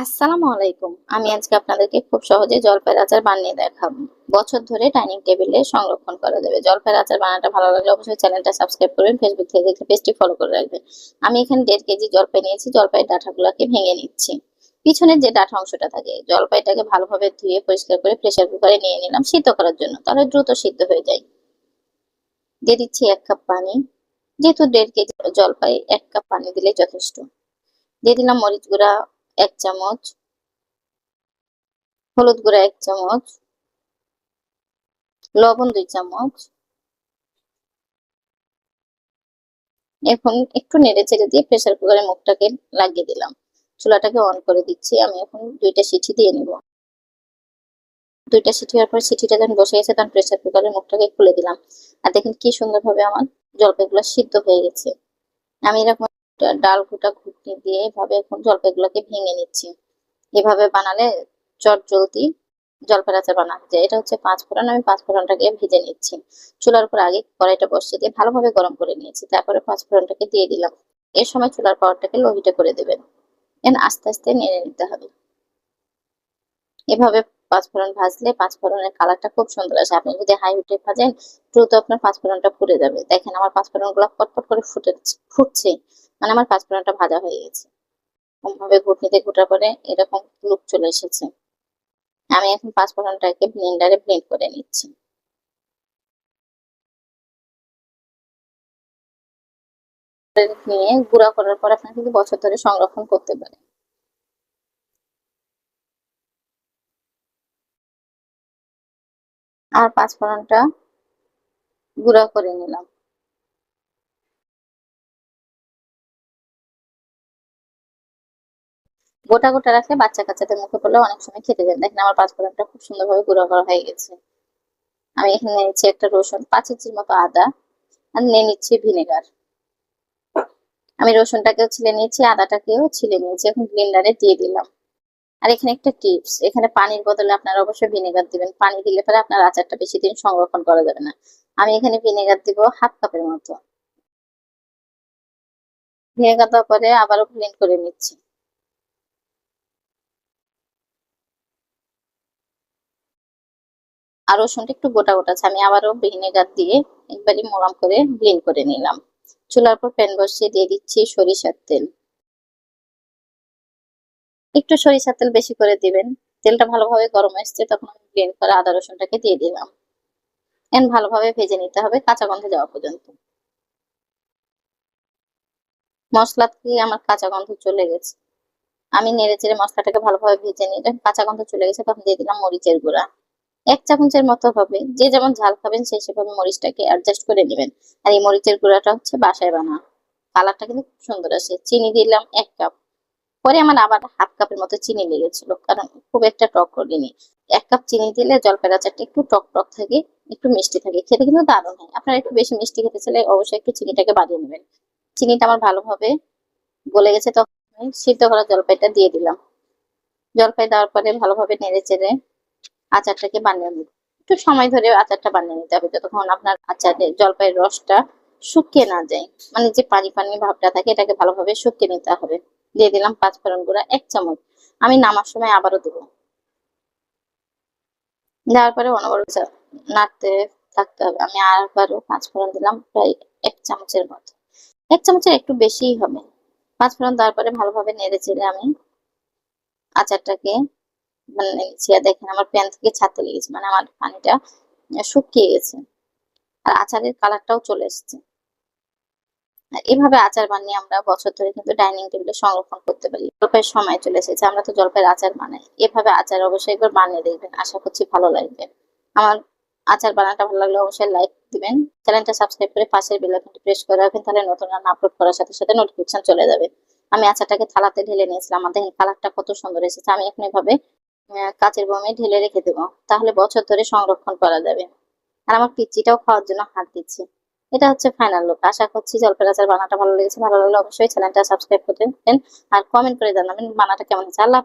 আসসালামু আলাইকুম। আমি আজকে আপনাদেরকে খুব সহজে জলপাইয়ের আচার বানিয়ে দেখাবো। বছর ধরে ডাইনিং টেবিলে সংরক্ষণ করা যাবে। জলপাইয়ের আচার বানাটা ভালো লাগলে অবশ্যই চ্যানেলটা সাবস্ক্রাইব করবেন ফেসবুক থেকে দেখলে পেজটি ফলো করে রাখবেন। আমি এখানে দেড় কেজি জলপাই নিয়েছি, জলপাইয়ের ডাঁটাগুলোকে ভেঙে নিচ্ছি। পিছনের যে ডাঁটা অংশটা থাকে, জলপাইটাকে ভালোভাবে ধুয়ে পরিষ্কার করে প্রেসার কুকারে নিয়ে নিলাম সিদ্ধ করার জন্য। তাহলে দ্রুত সিদ্ধ হয়ে যায়। দিয়ে দিচ্ছি এক কাপ পানি। যেহেতু দেড় কেজি জলপাই, এক কাপ পানি দিলে যথেষ্ট। দিয়ে দিলাম মরিচ গুঁড়া এক চামচ। হলুদ গুঁড়া এক চামচ। লবণ দুই চামচ। এখন একটু নেড়ে চেড়ে দিয়ে প্রেসার কুকারের মুখটাকে লাগিয়ে দিলাম। চুলাটাকে অন করে দিচ্ছি। আমি এখন দুইটা সিটি দিয়ে নিব। দুইটা সিটি হওয়ার পর সিটিটা যখন বসে গেছে, তখন প্রেসার কুকারের মুখটাকে খুলে দিলাম। আর দেখেন কি সুন্দরভাবে আমার জলপাইগুলো সিদ্ধ হয়ে গেছে। আমি এরকম ডাল কুটা ঘুটনি দিয়ে এভাবে এখন জলপাইগুলোকে ভেঙে নিচ্ছি। এভাবে বানালে চট জলদি জলপাই আচার বানানো। যায় এটা হচ্ছে পাঁচ ফোড়ন, আমি পাঁচ ফোড়নটাকে ভেজে নিচ্ছি। চুলার উপর আগে কড়াইটা বসিয়ে দিয়ে ভালোভাবে গরম করে নিয়েছি। তারপরে পাঁচ ফোড়নটাকে দিয়ে দিলাম। এর সময় চুলার পাওয়ারটাকে লোহিটে করে দেবেন। এন আস্তে আস্তে নেড়ে নিতে হবে। এভাবে পাঁচ ফোড়ন ভাজলে পাঁচ ফোড়নের কালারটা খুব সুন্দর আসে। আপনি যদি হাই হিটে ভাজেন, দ্রুত আপনার পাঁচ ফোড়নটা পুড়ে যাবে। দেখেন আমার পাঁচ ফোড়নগুলো পটপট করে ফুটে, ফুটছে। মানে আমার পাঁচ ফোড়নটা ভাজা হয়ে গেছে। ভাবে ঘুটনিতে ঘুটার পরে এরকম লুক চলে এসেছে। আমি এখন পাঁচ ফোড়নটাকে ব্লেন্ডারে ব্লেন্ড করে নিচ্ছি। নিয়ে গুঁড়া করার পর আপনার কিন্তু বছর ধরে সংরক্ষণ করতে পারে আর পাঁচ ফোড়নটা গুঁড়া করে নিলাম। গোটা গোটা রাখলে বাচ্চা কাচ্চাদের মুখে পড়লে অনেক সময় খেতে দেন। দেখেন আমার পাঁচ ফোড়নটা খুব সুন্দরভাবে গুঁড়া করা হয়ে গেছে। আমি এখানে নিচ্ছি একটা রসুন, পাঁচ ইঞ্চির মতো আদা, আর নিয়ে নিচ্ছি ভিনেগার। আমি রসুনটাকেও ছিলে নিয়েছি, আদাটাকেও ছিলে নিয়েছি, এখন ব্লেন্ডারে দিয়ে দিলাম। আর এখানে একটা টিপস, এখানে পানির বদলে আপনারা অবশ্যই ভিনেগার দিবেন। পানি দিলে পরে আপনার আচারটা বেশি দিন সংরক্ষণ করা যাবে না। আমি এখানে ভিনেগার দিব হাফ কাপের মতো। ভিনেগার দেওয়ার পরে আবারও ব্লেন্ড করে নিচ্ছি। আর রসুনটা একটু গোটা গোটা আছে। আমি আবারও ভিনেগার দিয়ে একবারই মোরাম করে ব্লেন্ড করে নিলাম। চুলার পর প্যান বসিয়ে দিয়ে দিচ্ছি সরিষার তেল। একটু সরিষার তেল বেশি করে দিবেন। তেলটা ভালোভাবে গরম এসছে, তখন আমি ব্লেন্ড করে আদা রসুনটাকে দিয়ে দিলাম। এন ভালোভাবে ভেজে নিতে হবে কাঁচা গন্ধে যাওয়া পর্যন্ত। মশলা থেকে আমার কাঁচা গন্ধ চলে গেছে। আমি নেড়ে চেড়ে মশলাটাকে ভালোভাবে ভেজে নিয়ে, কাঁচা গন্ধ চলে গেছে, তখন দিয়ে দিলাম মরিচের গুঁড়া। এক চামচের মতো হবে। যে যেমন ঝাল খাবেন, সেই সেভাবে মরিচটাকে অ্যাডজাস্ট করে নেবেন। আর এই মরিচের গুঁড়াটা হচ্ছে বাসায় বানা। কালারটা কিন্তু খুব সুন্দর আসে। চিনি দিলাম এক কাপ পরে আমার আবার হাফ কাপের মতো চিনি লেগেছিল, কারণ খুব একটা টক করিনি। এক কাপ চিনি দিলে জলপাই আচারটা একটু টক টক থাকে, একটু মিষ্টি থাকে। খেতে কিন্তু দারুণ হয়। আপনারা একটু বেশি মিষ্টি খেতে চাইলে অবশ্যই একটু চিনিটাকে বাড়িয়ে নেবেন। চিনিটা আমার ভালোভাবে গলে গেছে তখন সিদ্ধ করা জলপাইটা দিয়ে দিলাম। জলপাই দেওয়ার পরে ভালোভাবে নেড়ে চেড়ে আচারটাকে বানিয়ে নিতে একটু সময় ধরে আচারটা বানিয়ে নিতে হবে, যতক্ষণ আপনার আচারে জলপাইয়ের রসটা শুকিয়ে না যায়। মানে যে পানি পানি ভাবটা থাকে, এটাকে ভালোভাবে শুকিয়ে নিতে হবে। দিয়ে দিলাম পাঁচ ফোড়ন গুঁড়া, এক চামচ। আমি নামার সময় আবারও দেবো। দেওয়ার পরে অনবরত নাড়তে থাকতে হবে। আমি আবারও পাঁচ ফোড়ন দিলাম, প্রায় এক চামচের মতো। এক চামচের একটু বেশিই হবে। পাঁচ ফোড়ন দেওয়ার পরে ভালোভাবে নেড়ে চেড়ে আমি আচারটাকে মানে আর দেখেন আমার প্যান থেকে ছাড়তে লেগেছে মানে আমার পানিটা শুকিয়ে গেছে। আর আচারের কালারটাও চলে এসছে। এভাবে আচার বানিয়ে আমরা বছর ধরে কিন্তু ডাইনিং টেবিলে সংরক্ষণ করতে পারি। জলপাইয়ের সময় চলে এসেছে, আমরা তো জলপাইয়ের আচার বানাই। এভাবে আচার অবশ্যই একবার বানিয়ে দেখবেন, আশা করছি ভালো লাগবে। আমার আচার বানাটা ভালো লাগলে অবশ্যই লাইক দিবেন, চ্যানেলটা সাবস্ক্রাইব করে পাশের বেল আইকনটি প্রেস করে রাখবেন, তাহলে নতুন রান্না আপলোড করার সাথে সাথে নোটিফিকেশন চলে যাবে। আমি আচারটাকে থালাতে ঢেলে নিয়েছিলাম দেখেন কালারটা কত সুন্দর এসেছে। আমি এখন এভাবে কাচের বমে ঢেলে রেখে দেবো। তাহলে বছর ধরে সংরক্ষণ করা যাবে। আর আমার পিচিটাও খাওয়ার জন্য হাত দিচ্ছে। এটা হচ্ছে ফাইনাল লুক আশা করছি জলপের আচার বানাটা ভালো লেগেছে। ভালো লাগলে অবশ্যই চ্যানেলটা সাবস্ক্রাইব করবেন আর কমেন্ট করে জানাবেন বানাটা কেমন হয়েছে। আল্লাহ